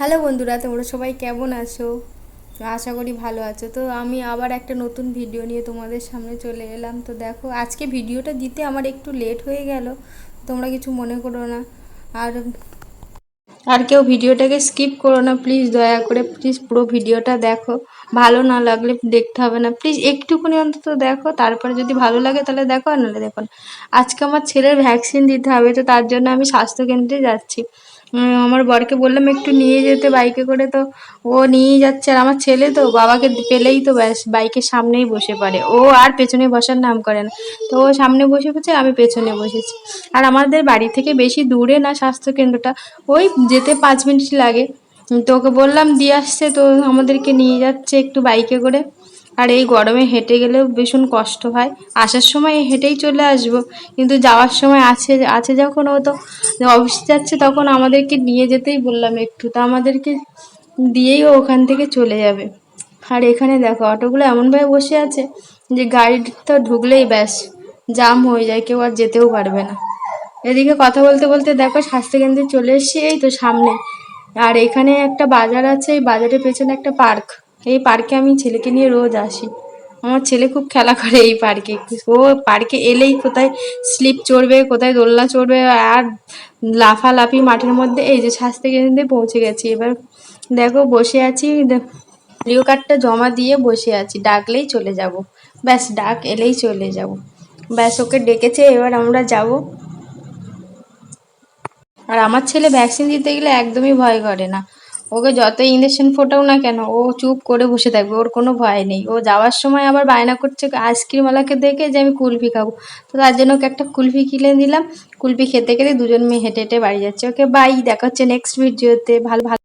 Hello বন্ধুরা, তোমরা সবাই কেমন আছো? আশা করি ভালো আছো। তো আমি আবার একটা নতুন ভিডিও নিয়ে তোমাদের সামনে চলে এলাম। তো দেখো, আজকে ভিডিওটা দিতে আমার একটু লেট হয়ে গেল। তোমরা কিছু মনে করো না। আর আর কেউ ভিডিওটাকে স্কিপ করো না প্লিজ দয়া করে প্লিজ পুরো ভিডিওটা দেখো। ভালো না লাগলে দেখতে হবে না। প্লিজ একটুখানি অন্তত দেখো, তারপরে যদি ভালো লাগে তাহলে দেখো, আর নাহলে দেখো আজকে আমার ছেলের ভ্যাকসিন দিতে হবে, তো তার জন্য আমি স্বাস্থ্যকেন্দ্রে যাচ্ছি। আমার বরকে বললাম একটু নিয়ে যেতে বাইকে করে, তো ও নিয়ে যাচ্ছে। আর আমার ছেলে তো, বাবাকে পেলেই তো ব্যাস, বাইকের সামনেই বসে পড়ে। ও আর পেছনে বসার নাম করে না। তো ও সামনে বসে পড়ছে, আমি পেছনে বসেছি। আর আমাদের বাড়ি থেকে বেশি দূরে না স্বাস্থ্যকেন্দ্রটা, ওই যেতে পাঁচ মিনিট লাগে। তো ওকে বললাম, দিয়ে আসছে, তো আমাদেরকে নিয়ে যাচ্ছে একটু বাইকে করে। আর এই গরমে হেঁটে গেলেও ভীষণ কষ্ট হয়। আসার সময় হেঁটেই চলে আসব। কিন্তু যাওয়ার সময় আছে আছে যখন ও তো অফিস যাচ্ছে তখন আমাদেরকে নিয়ে যেতেই বললাম একটু। তা আমাদেরকে দিয়েই ও ওখান থেকে চলে যাবে। আর এখানে দেখো, অটোগুলো এমনভাবে বসে আছে যে গাড়িটা ঢুকলেই ব্যাস, জাম হয়ে যায়, কেউ আর যেতেও পারবে না। এদিকে কথা বলতে বলতে দেখো স্বাস্থ্যকেন্দ্রে চলে এসেছি এই তো সামনে। আর এখানে একটা বাজার আছে, এই বাজারের পেছনে একটা পার্ক। এই পার্কে আমি ছেলেকে নিয়ে রোজ আসি। আমার ছেলে খুব খেলা করে এই পার্কে। ও পার্কে এলেই কোথায় স্লিপ চড়বে, কোথায় দোলনা চড়বে আর লাফালাফি মাঠের মধ্যে এই যে স্বাস্থ্যকেন্দ্রে পৌঁছে গেছি। এবার দেখো বসে আছি প্রিয় কার্ডটা জমা দিয়ে বসে আছি। ডাকলেই চলে যাব। ব্যাস, ডাক এলেই চলে যাব। ব্যাস, ওকে ডেকেছে, এবার আমরা যাব। আর আমার ছেলে ভ্যাকসিন দিতে গেলে একদমই ভয় করে না। ওকে যত ইঞ্জেকশন ফোটাও না কেন, ও চুপ করে বসে থাকবে, ওর কোনো ভয় নেই। ও যাওয়ার সময় আবার বায়না করছে আইসক্রিমওয়ালাকে দেখে যে আমি কুলফি খাব। তো তার জন্য ওকে একটা কুলফি কিনে দিলাম। কুলফি খেতে খেতে দুজন মেয়ে হেঁটে হেঁটে বাড়ি যাচ্ছে। ওকে বাই দেখা হচ্ছে নেক্সট ভিডিওতে ভালো ভালো।